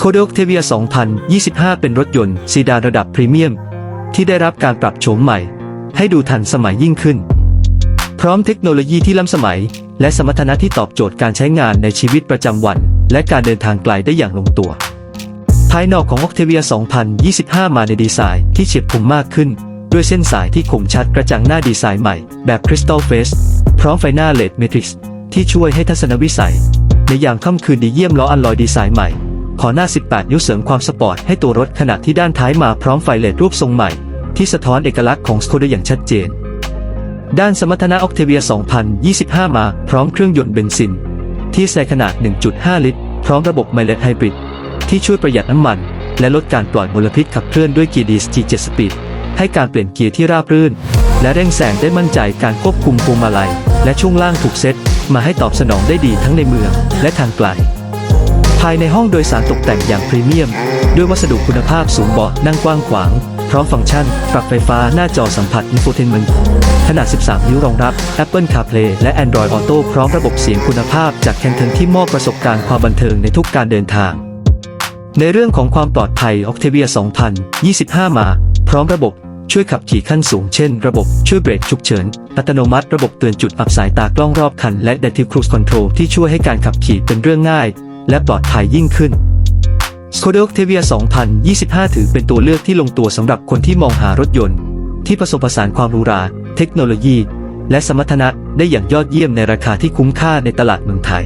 Skoda Octavia 2025 เป็นรถยนต์ซีดานระดับพรีเมียม ที่ได้รับการปรับโฉมใหม่ ให้ดูทันสมัยยิ่งขึ้น พร้อมเทคโนโลยีที่ล้ำสมัย และสมรรถนะที่ตอบโจทย์การใช้งานในชีวิตประจำวัน และการเดินทางไกลได้อย่างลงตัว ภายนอกของ Octavia 2025 มาในดีไซน์ที่เฉียบคมมากขึ้น ด้วยเส้นสายที่คมชัดกระจังหน้าดีไซน์ใหม่ แบบ Crystal Face พร้อมไฟหน้า LED Matrix ที่ช่วยให้ทัศนวิสัย ในยามค่ำคืนดีเยี่ยมล้ออัลลอยดีไซน์ใหม่ ขอหน้า 18 นิ้วเสริมความสปอร์ตให้ตัวรถขณะที่ด้านท้ายมาพร้อมไฟเลดรูปทรงใหม่ ที่สะท้อนเอกลักษณ์ของ Skoda อย่างชัดเจน ด้านสมรรถนะ Octavia 2025 มาพร้อมเครื่องยนต์เบนซิน ที่ใส่ขนาด 1.5 ลิตร พร้อมระบบไมเล g ไฮบริดที่ช่วยประหยัดน้ำมัน และลดการปล่อยมลพิษขับเคลื่อนด้วยเกียร์ DSG 7 Speed ให้การเปลี่ยนเกียร์ที่ราบรื่น และเร่งแซงได้มั่นใจการควบคุมพวงมาลัย และช่วงล่างถูกเซตมาให้ตอบสนองได้ดีทั้งในเมืองและทางไกล ภายในห้องโดยสารตกแต่งอย่างพรีเมียม ด้วยวัสดุคุณภาพสูงเบาะนั่งกว้างขวาง พร้อมฟังก์ชัน ปรับไฟฟ้าหน้าจอสัมผัส Infotainment ขนาด 13 นิ้วรองรับ Apple CarPlay และ Android Auto พร้อมระบบเสียงคุณภาพจากแคนเทนที่มอบประสบการณ์ความบันเทิงในทุกการเดินทาง ในเรื่องของความปลอดภัย Octavia 2025 มา พร้อมระบบช่วยขับขี่ขั้นสูงเช่น ระบบช่วยเบรกฉุกเฉิน อัตโนมัติ ระบบเตือนจุดอับสายตากล้องรอบคัน และ Adaptive Cruise Control ที่ช่วยให้การขับขี่เป็นเรื่องง่าย และปลอดภัยยิ่งขึ้น Skoda Octavia 2025 ถือเป็นตัวเลือกที่ลงตัวสำหรับคนที่มองหารถยนต์ ที่ผสมผสานความหรูหรา เทคโนโลยี และสมรรถนะได้อย่างยอดเยี่ยมในราคาที่คุ้มค่าในตลาดเมืองไทย